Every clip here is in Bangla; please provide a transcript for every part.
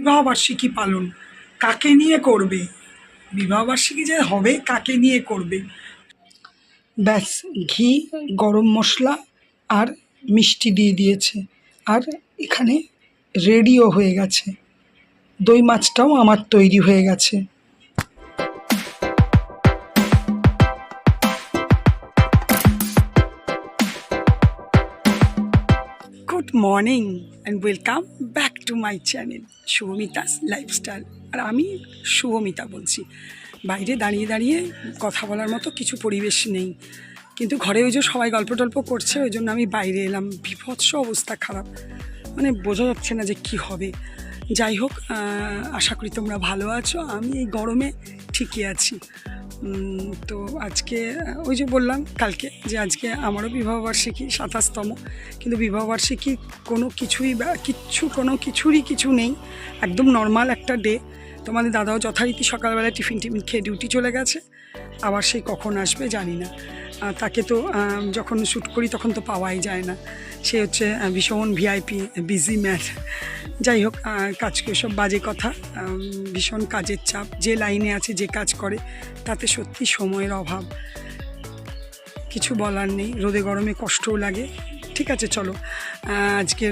বিবাহবার্ষিকী পালন কাকে নিয়ে করবে? বিবাহবার্ষিকী যে হবে, কাকে নিয়ে করবে? ব্যাস, ঘি, গরম মশলা আর মিষ্টি দিয়ে দিয়েছে। আর এখানে রেডিও হয়ে গেছে। দই মাছটাও আমার তৈরি হয়ে গেছে। Good morning and welcome back to my channel Shubhamita's lifestyle আর আমি শুভমিতা বলছি। বাইরে দাঁড়িয়ে দাঁড়িয়ে কথা বলার মতো কিছু পরিবেশ নেই। কিন্তু ঘরে ওই যে সবাই গল্প টল্প করছে, ওই জন্য আমি বাইরে এলাম। বিভৎস অবস্থা খারাপ। মানে বোঝা যাচ্ছে না যে কি হবে। যাই হোক আশা করি তোমরা ভালো আছো। আমি এই গরমে ঠিকই আছি। তো আজকে ওই যে বললাম কালকে যে আজকে আমারও বিবাহবার্ষিকী সাতাশতম। কিন্তু বিবাহবার্ষিকী কোনো কিছুই বা কিচ্ছু, কোনো কিছুরই কিছু নেই। একদম নর্মাল একটা ডে তোমাদের দাদাও যথারীতি সকালবেলা টিফিন টিফিন খেয়ে ডিউটি চলে গেছে। আবার সেই কখন আসবে জানি না। তাকে তো যখন শ্যুট করি তখন তো পাওয়াই যায় না। সে হচ্ছে ভীষণ ভিআইপি বিজি ম্যান যাই হোক কাজ সব বাজে কথা ভীষণ কাজের চাপ। যে লাইনে আছে, যে কাজ করে, তাতে সত্যি সময়ের অভাব। কিছু বলার নেই, রোদে গরমে কষ্টও লাগে। ঠিক আছে, চলো। আজকে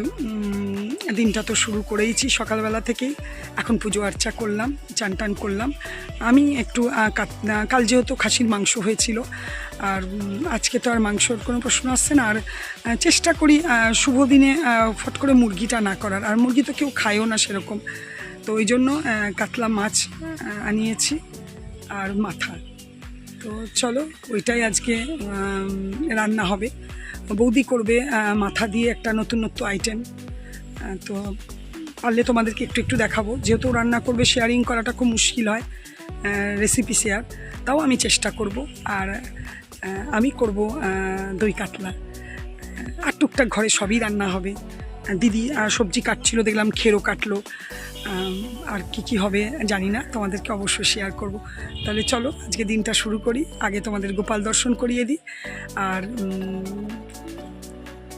দিনটা তো শুরু করেইছি সকালবেলা থেকেই। এখন পুজো আর্চা করলাম, চান টান করলাম। আমি একটু কাল যেহেতু খাসির মাংস হয়েছিল, আর আজকে তো আর মাংসর কোনো প্রশ্ন আসছে না। আর চেষ্টা করি শুভ দিনে ফট করে মুরগিটা না করার। আর মুরগি তো কেউ খায়ও না সেরকম। তো ওই জন্য কাতলা মাছ আনিয়েছি আর মাথা। তো চলো, ওইটাই আজকে রান্না হবে। বৌদি করবে মাথা দিয়ে একটা নতুন নতুন আইটেম তো পারলে তোমাদেরকে একটু একটু দেখাবো। যেহেতু রান্না করবে শেয়ারিং করাটা খুব মুশকিল হয় রেসিপি শেয়ার তাও আমি চেষ্টা করব। আর আমি করব দই কাতলা। আর টুকটাক ঘরে সবই রান্না হবে। দিদি সবজি কাটছিল, দেখলাম খেরো কাটলো। আর কি কি হবে জানি না, তোমাদেরকে অবশ্যই শেয়ার করব। তাহলে চলো, আজকে দিনটা শুরু করি। আগে তোমাদের গোপাল দর্শন করিয়ে দিই। আর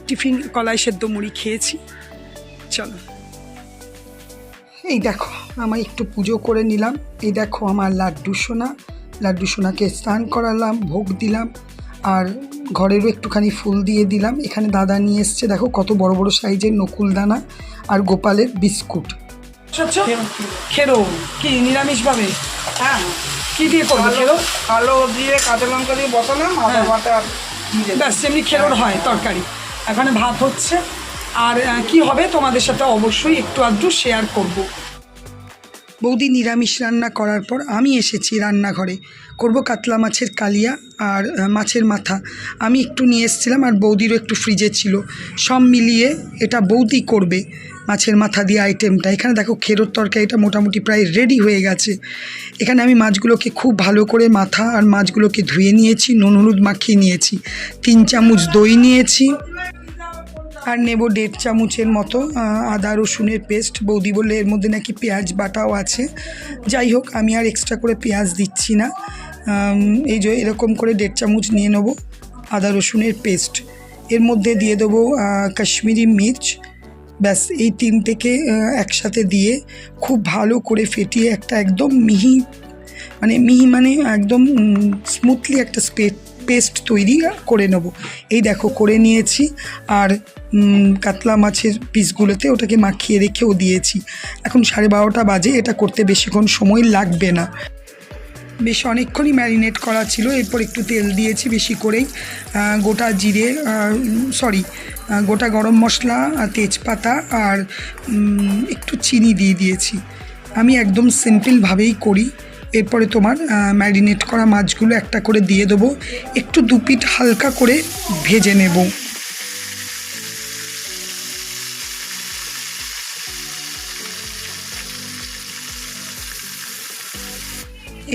টিফিন, কলাই সেদ্ধ মুড়ি খেয়েছি। চলো। এই দেখো আমার একটু পুজো করে নিলাম। এই দেখো, আমার লাড্ডু সোনা। লাড্ডু সোনাকে স্নান করালাম, ভোগ দিলাম। আর ঘরেরও একটুখানি ফুল দিয়ে দিলাম। এখানে দাদা নিয়ে এসছে, দেখো কত বড় বড় সাইজের নকুল দানা আর গোপালের বিস্কুট। খেরো কি নিরামিষ পাবে হ্যাঁ। কি দিয়ে করবে খেরো আলো দিয়ে কাঁচা লঙ্কা দিয়ে বসালাম আদা হ্যাঁ। বাটা আর ব্যাস এমনি খেরোর হয় তরকারি। এখানে ভাত হচ্ছে। আর কি হবে তোমাদের সাথে অবশ্যই একটু আধটু শেয়ার করব। বৌদি নিরামিষ রান্না করার পর আমি এসেছি রান্নাঘরে। করব কাতলা মাছের কালিয়া আর মাছের মাথা। আমি একটু নিয়ে এসেছিলাম আর বৌদিরও একটু ফ্রিজে ছিল। সব মিলিয়ে এটা বৌদি করবে মাছের মাথা দিয়ে আইটেমটা এখানে দেখো খেরোর তরকারিটা মোটামুটি প্রায় রেডি হয়ে গেছে। এখানে আমি মাছগুলোকে খুব ভালো করে মাথা আর মাছগুলোকে ধুয়ে নিয়েছি, নুন, হলুদ মাখিয়ে নিয়েছি। তিন চামচ দই নিয়েছি। আর নেব দেড় চামচের মতো আদা, রসুনের পেস্ট। বৌদি বললে এর মধ্যে নাকি পেঁয়াজ বাটাও আছে। যাই হোক, আমি আর এক্সট্রা করে পেঁয়াজ দিচ্ছি না। এই যে এরকম করে দেড় চামচ নিয়ে নেব আদা, রসুনের পেস্ট। এর মধ্যে দিয়ে দেবো কাশ্মীরি মির্চ। ব্যাস, এই তিনটেকে একসাথে দিয়ে খুব ভালো করে ফেটিয়ে একটা একদম মিহি মানে মিহি মানে একদম স্মুথলি একটা স্পে পেস্ট তৈরি করে নেব। এই দেখো, করে নিয়েছি। আর কাতলা মাছের পিসগুলোতে ওটাকে মাখিয়ে রেখেও দিয়েছি। এখন সাড়ে বারোটা বাজে, এটা করতে বেশিক্ষণ সময় লাগবে না। বেশ অনেকক্ষণই ম্যারিনেট করা ছিল, এরপর একটু তেল দিয়েছি বেশি করেই। গোটা জিরে সরি গোটা গরম মশলা তেজপাতা আর একটু চিনি দিয়ে দিয়েছি। আমি একদম সিম্পলভাবেই করি। এরপরে তোমার ম্যারিনেট করা মাছগুলো একটা করে দিয়ে দেবো। একটু দুপিট হালকা করে ভেজে নেব।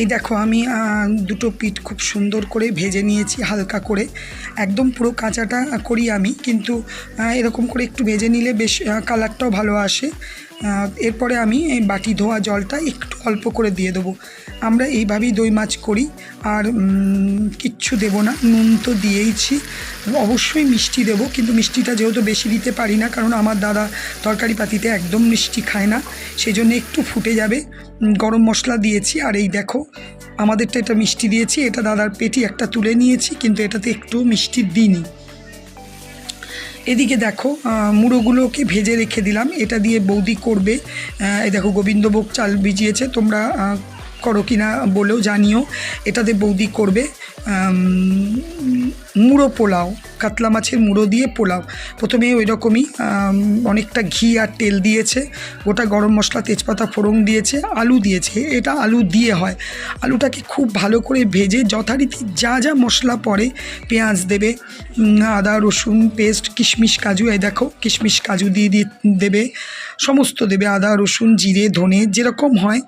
এই দেখো, আমি দুটো পিঠ খুব সুন্দর করে ভেজে নিয়েছি, হালকা করে। একদম পুরো কাঁচাটা করি আমি, কিন্তু এরকম করে একটু ভেজে নিলে বেশ কালারটাও ভালো আসে। এরপরে আমি এই বাটি ধোয়া জলটা একটু অল্প করে দিয়ে দেবো। আমরা এইভাবেই দই মাছ করি, আর কিচ্ছু দেবো না, নুন তো দিয়েইছি। অবশ্যই মিষ্টি দেবো, কিন্তু মিষ্টিটা যেহেতু বেশি দিতে পারি না, কারণ আমার দাদা তরকারি পাতিতে একদম মিষ্টি খায় না সেই জন্য একটু ফুটে যাবে। গরম মশলা দিয়েছি, আর এই দেখো, আমাদেরটা এটা মিষ্টি দিয়েছি, এটা দাদার পেটি একটা তুলে নিয়েছি, কিন্তু এটাতে একটু মিষ্টি দিইনি। এদিকে দেখো মুড়োগুলোকে ভেজে রেখে দিলাম, এটা দিয়ে বৌদি করবে এই দেখো গোবিন্দভোগ চাল ভিজিয়েছে, তোমরা করো কি না বলেও জানিও, এটাতে বৌদি করবে মুড়ো পোলাও। কাতলা মাছের মুড়ো দিয়ে পোলাও। প্রথমে ওই রকমই অনেকটা ঘি আর তেল দিয়েছে, গোটা গরম মশলা, তেজপাতা, ফোড়ন দিয়েছে, আলু দিয়েছে। এটা আলু দিয়ে হয়। আলুটাকে খুব ভালো করে ভেজে যথারীতি যা যা মশলা পরে পেঁয়াজ দেবে আদা, রসুন, পেস্ট, কিশমিশ, কাজু, এই দেখো, কিশমিশ, কাজু দিয়ে দিয়ে দেবে। সমস্ত দেবে আদা, রসুন, জিরে, ধনে, যেরকম হয়।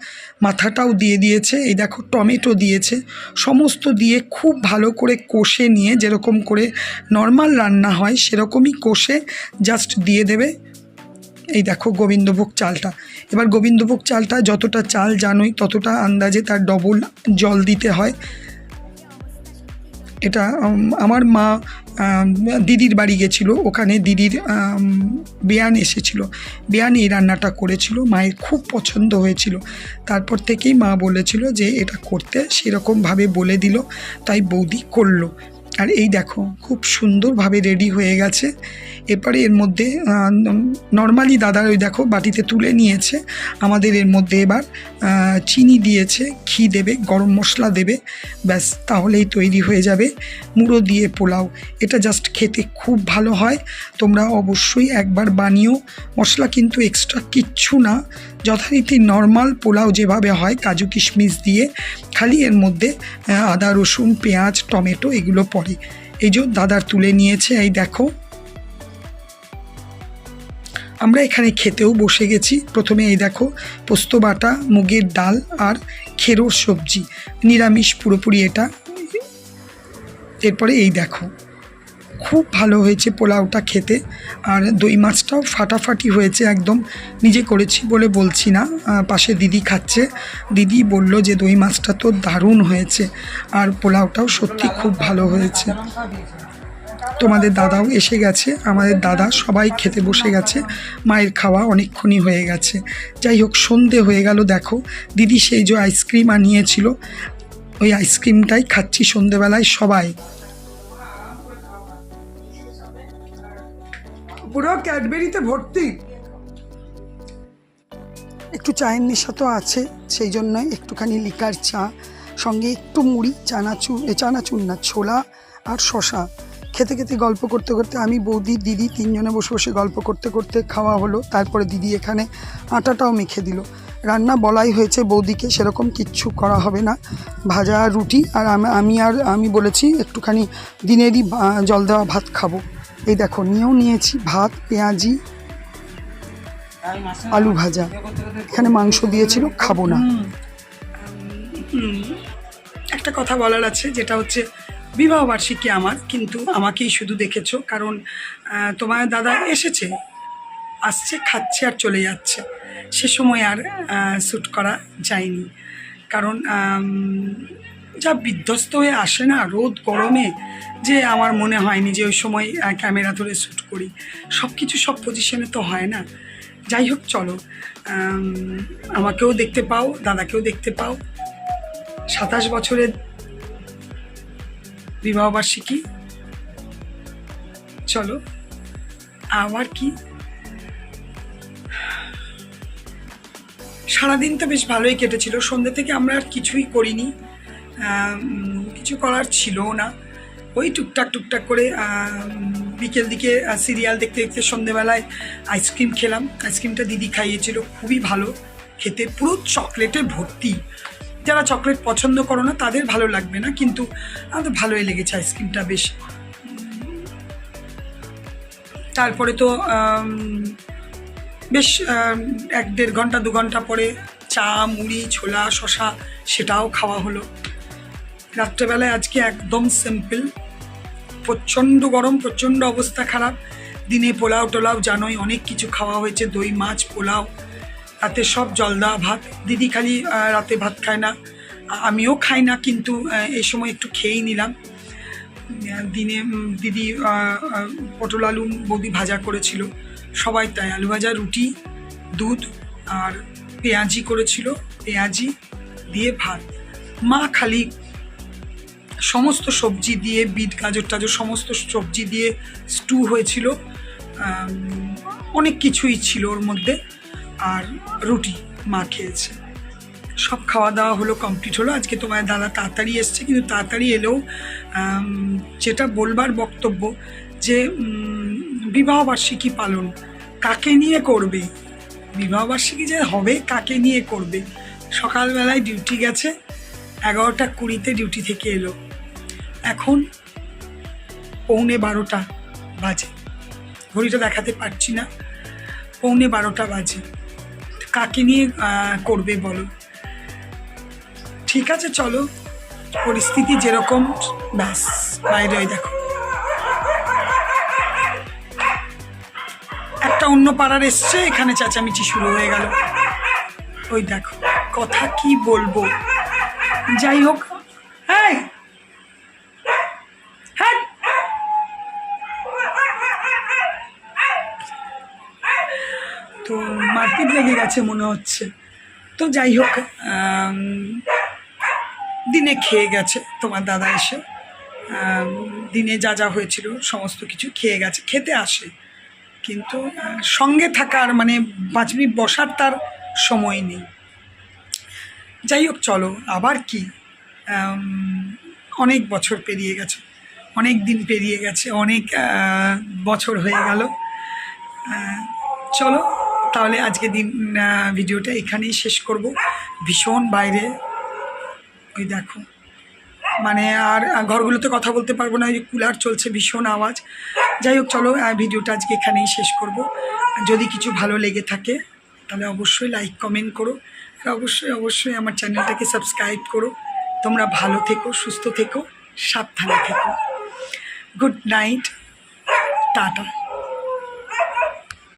মাথাটাও দিয়ে দিয়েছে। এই দেখো, টমেটো দিয়েছে। সমস্ত দিয়ে খুব ভালো করে কষে নিয়ে যেরকম করে নর্মাল রান্না হয়, সেরকমই কষে জাস্ট দিয়ে দেবে। এই দেখো, গোবিন্দভোগ চালটা। এবার গোবিন্দভোগ চালটা যতটা চাল জানোই, ততটা আন্দাজে তার ডবল জল দিতে হয়। এটা আমার মা দিদির বাড়ি গেছিল, ওখানে দিদির বিয়ান এসেছিল। বেয়ান এই রান্নাটা করেছিল, মায়ের খুব পছন্দ হয়েছিল। তারপর থেকেই মা বলেছিল যে এটা করতে সেরকমভাবে বলে দিল, তাই বৌদি করল। আর এই দেখো, খুব সুন্দরভাবে রেডি হয়ে গেছে। এরপরে এর মধ্যে নর্মালি দাদা ওই দেখো বাটিতে তুলে নিয়েছে। আমাদের এর মধ্যে এবার চিনি দিয়েছে, ঘি দেবে, গরম মশলা দেবে। ব্যাস, তাহলেই তৈরি হয়ে যাবে। মুড়ো দিয়ে পোলাও, এটা জাস্ট খেতে খুব ভালো হয়। তোমরা অবশ্যই একবার বানিও। মশলা কিন্তু এক্সট্রা কিচ্ছু না। যথারীতি নর্মাল পোলাও যেভাবে হয়, কাজু কিশমিশ দিয়ে। খালি এর মধ্যে আদা, রসুন, পেঁয়াজ, টমেটো এগুলো পড়ে এই যে দাদার তুলে নিয়েছে, এই দেখো। আমরা এখানে খেতেও বসে গেছি। প্রথমে এই দেখো, পোস্ত বাটা, মুগের ডাল আর খেরোর সবজি। নিরামিষ পুরোপুরি এটা। এরপরে এই দেখো। খুব ভালো হয়েছে পোলাওটা খেতে। আর দই মাছটাও ফাটাফাটি হয়েছে একদম। নিজে করেছি বলে বলছি না পাশে দিদি খাচ্ছে। দিদি বলল যে দই মাছটা তো দারুণ হয়েছে, আর পোলাওটাও সত্যি খুব ভালো হয়েছে। তোমাদের দাদাও এসে গেছে, আমাদের দাদা সবাই খেতে বসে গেছে, মায়ের খাওয়া অনেকক্ষণই হয়ে গেছে। যাই হোক, সন্ধে হয়ে গেল, দেখো। দিদি সেই যে আইসক্রিম আনিয়েছিল, ওই আইসক্রিমটাই খাচ্ছি সন্ধেবেলায় সবাই। পুরো ক্যাডবেরিতে ভর্তি। একটু চায়ের নেশা তো আছে, সেই জন্য একটুখানি লিকার চা, সঙ্গে একটু মুড়ি, চানাচুর চানাচুর না, ছোলা আর শশা খেতে খেতে গল্প করতে করতে আমি বৌদি, দিদি তিনজনে বসে বসে গল্প করতে করতে খাওয়া হলো, তারপরে দিদি এখানে আটাটাও মেখে দিল। রান্না বলাই হয়েছে বৌদিকে, সেরকম কিচ্ছু করা হবে না। ভাজা রুটি আর আমি আর আমি বলেছি একটুখানি দিনেরই জল দেওয়া ভাত খাব। এই দেখো, নিয়েও নিয়েছি ভাত, পেঁয়াজি, আলু ভাজা। এখানে মাংস দিয়েছিল, খাব না। একটা কথা বলার আছে, যেটা হচ্ছে বিবাহ বার্ষিকী আমার, কিন্তু আমাকেই শুধু দেখেছ, কারণ তোমার দাদা এসেছে, আসছে, খাচ্ছে আর চলে যাচ্ছে। সে সময় আর শ্যুট করা যায়নি। কারণ যা বিধ্বস্ত হয়ে আসে না রোদ গরমে, যে আমার মনে হয়নি যে ওই সময় ক্যামেরা ধরে শ্যুট করি। সব কিছু সব পজিশনে তো হয় না। যাই হোক, চলো। আমাকেও দেখতে পাও, দাদাকেও দেখতে পাও। সাতাশ বছরের বিবাহবার্ষিকী। চলো, আবার কি? সারাদিন তো বেশ ভালোই কেটেছিল। সন্ধ্যে থেকে আমরা আর কিছুই করিনি। কিছু করার ছিলও না। ওই টুকটাক টুকটাক করে বিকেল দিকে সিরিয়াল দেখতে দেখতে সন্ধেবেলায় আইসক্রিম খেলাম। আইসক্রিমটা দিদি খাইয়েছিল, খুবই ভালো খেতে, পুরো চকলেটে ভর্তি। যারা চকলেট পছন্দ করো না, তাদের ভালো লাগবে না, কিন্তু আমাদের ভালোই লেগেছে আইসক্রিমটা বেশ। তারপরে তো বেশ এক দেড় ঘণ্টা, দু ঘণ্টা পরে চা, মুড়ি, ছোলা শশা সেটাও খাওয়া হলো। রাত্রেবেলায় আজকে একদম সিম্পল প্রচণ্ড গরম, প্রচণ্ড অবস্থা খারাপ। দিনে পোলাও টোলাও জানোই, অনেক কিছু খাওয়া হয়েছে, দই, মাছ, পোলাও। রাতে সব জল দেওয়া ভাত। দিদি খালি রাতে ভাত খায় না। আমিও খাই না, কিন্তু এই সময় একটু খেয়েই নিলাম। দিনে দিদি পটল আলু, বৌদি ভাজা করেছিল। সবাই তাই, আলু ভাজা, রুটি, দুধ আর পেঁয়াজি করেছিল। পেঁয়াজি দিয়ে ভাত। মা খালি সমস্ত সবজি দিয়ে, বিট, গাজর, টাজর, সমস্ত সবজি দিয়ে স্টু হয়েছিল। অনেক কিছুই ছিল ওর মধ্যে। আর রুটি মা খেয়েছে। সব খাওয়া দাওয়া হলো কমপ্লিট হলো। আজকে তোমার দাদা তাড়াতাড়ি এসছে, কিন্তু তাড়াতাড়ি এলেও যেটা বলবার বক্তব্য যে বিবাহবার্ষিকী পালন কাকে নিয়ে করবে? বিবাহবার্ষিকী যে হবে, কাকে নিয়ে করবে? সকালবেলায় ডিউটি গেছে। এগারোটা কুড়িতে ডিউটি থেকে এলো। এখন পৌনে বারোটা বাজে। ঘড়িটা দেখাতে পারছি না। পৌনে বারোটা বাজে। কাকে নিয়ে করবে বলো? ঠিক আছে, চলো। পরিস্থিতি যেরকম, ব্যাস বাইরে দেখো। একটা অন্য পাড়ার এসছে, এখানে চেঁচামেচি শুরু হয়ে গেল। ওই দেখো, কথা কি বলব? যাই হোক। হ্যাঁ তো মারপিট লেগে গেছে মনে হচ্ছে। তো যাই হোক দিনে খেয়ে গেছে তোমার দাদা এসে। দিনে যা যা হয়েছিল, সমস্ত কিছু খেয়ে গেছে, খেতে আসে। কিন্তু সঙ্গে থাকার মানে মিনিট বসার তার সময় নেই। যাই হোক, চলো, আবার কি? অনেক বছর পেরিয়ে গেছে, অনেক দিন পেরিয়ে গেছে, অনেক বছর হয়ে গেল। চলো, তাহলে আজকে দিন ভিডিওটা এখানেই শেষ করব। ভীষণ বাইরে, ওই দেখো। মানে আর ঘরগুলোতে কথা বলতে পারব না, ওই কুলার চলছে, ভীষণ আওয়াজ। যাই হোক, চলো ভিডিওটা আজকে এখানেই শেষ করব। যদি কিছু ভালো লেগে থাকে, তাহলে অবশ্যই লাইক কমেন্ট করো। অবশ্যই অবশ্যই আমার চ্যানেলটাকে সাবস্ক্রাইব করো। তোমরা ভালো থেকো, সুস্থ থেকো, সাবধানে থেকো। Good night, tata.